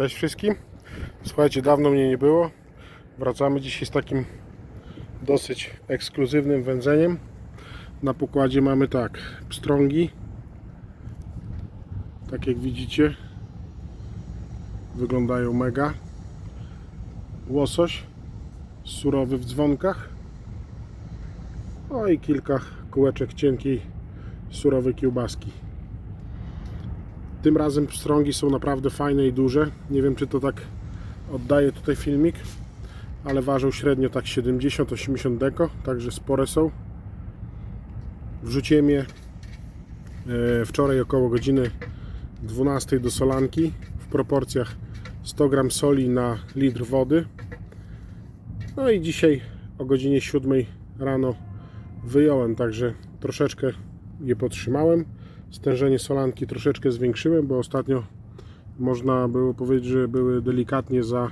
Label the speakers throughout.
Speaker 1: Cześć wszystkim. Słuchajcie, dawno mnie nie było. Wracamy dzisiaj z takim dosyć ekskluzywnym wędzeniem. Na pokładzie mamy tak, pstrągi. Tak jak widzicie, wyglądają mega. Łosoś surowy w dzwonkach. No i kilka kółeczek cienkiej surowej kiełbaski. Tym razem pstrągi są naprawdę fajne i duże. Nie wiem, czy to tak oddaje tutaj filmik, ale ważą średnio tak 70-80 deko, także spore są. Wrzuciłem je e, wczoraj około godziny 12 do solanki w proporcjach 100 g soli na litr wody. No i dzisiaj o godzinie 7 rano wyjąłem, także troszeczkę je podtrzymałem. Stężenie solanki troszeczkę zwiększyłem, bo ostatnio można było powiedzieć, że były delikatnie za,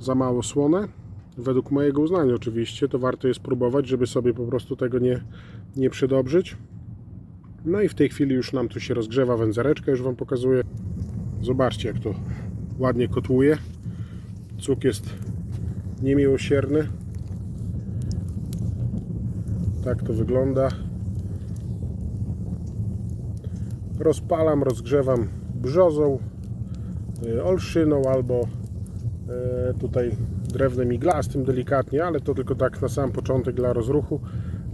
Speaker 1: za mało słone. Według mojego uznania oczywiście, to warto jest próbować, żeby sobie po prostu tego nie, nie przedobrzyć. No i w tej chwili już nam tu się rozgrzewa wędzareczka, już Wam pokazuję. Zobaczcie jak to ładnie kotłuje. Cuk jest niemiłosierny. Tak to wygląda. Rozpalam, rozgrzewam brzozą, y, olszyną albo y, tutaj drewnem iglastym delikatnie, ale to tylko tak na sam początek dla rozruchu.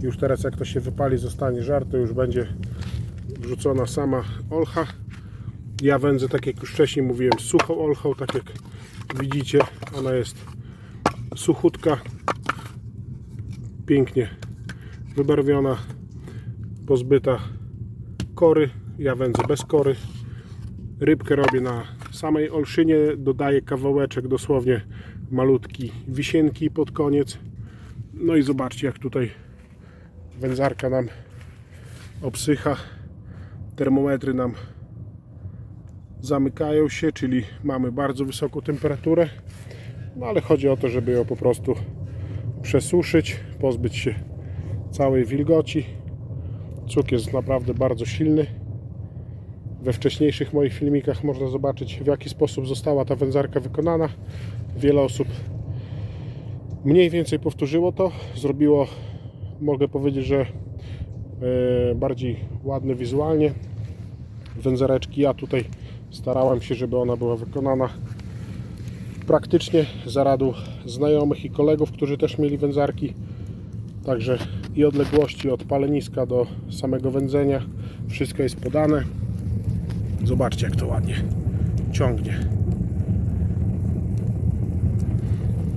Speaker 1: Już teraz jak to się wypali, zostanie żar, to już będzie wrzucona sama olcha. Ja wędzę, tak jak już wcześniej mówiłem, suchą olchą, tak jak widzicie, ona jest suchutka, pięknie wybarwiona, pozbyta kory. Ja wędzę bez kory. Rybkę robię na samej olszynie, dodaję kawałeczek dosłownie malutki wisienki pod koniec. No i zobaczcie jak tutaj wędzarka nam obsycha. Termometry nam zamykają się, czyli mamy bardzo wysoką temperaturę. No ale chodzi o to, żeby ją po prostu przesuszyć, pozbyć się całej wilgoci. Cuk jest naprawdę bardzo silny. We wcześniejszych moich filmikach można zobaczyć w jaki sposób została ta wędzarka wykonana. Wiele osób mniej więcej powtórzyło to. Zrobiło, mogę powiedzieć, że e, bardziej ładne wizualnie wędzareczki. Ja tutaj starałem się, żeby ona była wykonana praktycznie za radu znajomych i kolegów, którzy też mieli wędzarki. Także i odległości od paleniska do samego wędzenia wszystko jest podane. Zobaczcie jak to ładnie ciągnie.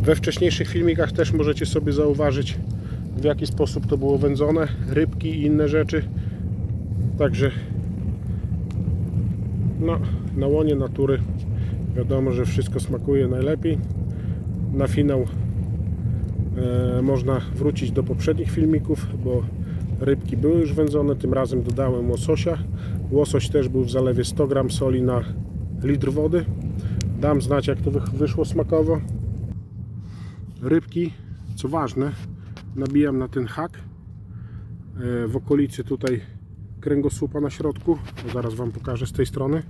Speaker 1: We wcześniejszych filmikach też możecie sobie zauważyć w jaki sposób to było wędzone, rybki i inne rzeczy. Także no, na łonie natury wiadomo, że wszystko smakuje najlepiej. Na finał e, można wrócić do poprzednich filmików, bo rybki były już wędzone, tym razem dodałem łososia. Łosoś też był w zalewie 100 g soli na litr wody. Dam znać jak to wy- wyszło smakowo. Rybki, co ważne, nabijam na ten hak e, w okolicy tutaj kręgosłupa na środku. Zaraz Wam pokażę z tej strony,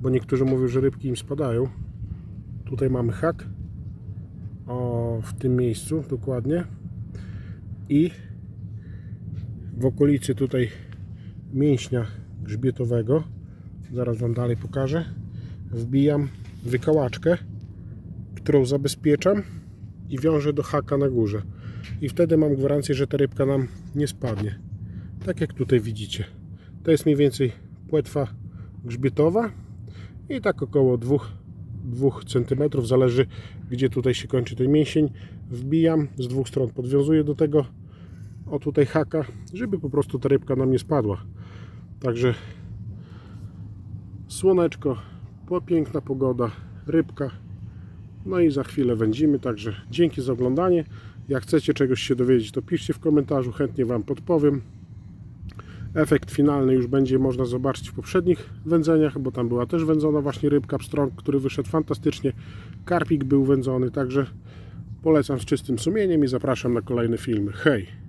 Speaker 1: bo niektórzy mówią, że rybki im spadają. Tutaj mamy hak. O, w tym miejscu dokładnie. I w okolicy tutaj mięśnia grzbietowego, zaraz Wam dalej pokażę, wbijam wykałaczkę, którą zabezpieczam i wiążę do haka na górze. I wtedy mam gwarancję, że ta rybka nam nie spadnie. Tak jak tutaj widzicie. To jest mniej więcej płetwa grzbietowa i tak około 2, 2 cm, zależy gdzie tutaj się kończy ten mięsień. Wbijam z dwóch stron, podwiązuję do tego o tutaj haka, żeby po prostu ta rybka nam nie spadła. Także słoneczko, piękna pogoda, rybka. No i za chwilę wędzimy, także dzięki za oglądanie. Jak chcecie czegoś się dowiedzieć, to piszcie w komentarzu, chętnie Wam podpowiem. Efekt finalny już będzie można zobaczyć w poprzednich wędzeniach, bo tam była też wędzona właśnie rybka pstrąg, który wyszedł fantastycznie. Karpik był wędzony, także polecam z czystym sumieniem i zapraszam na kolejne filmy. Hej!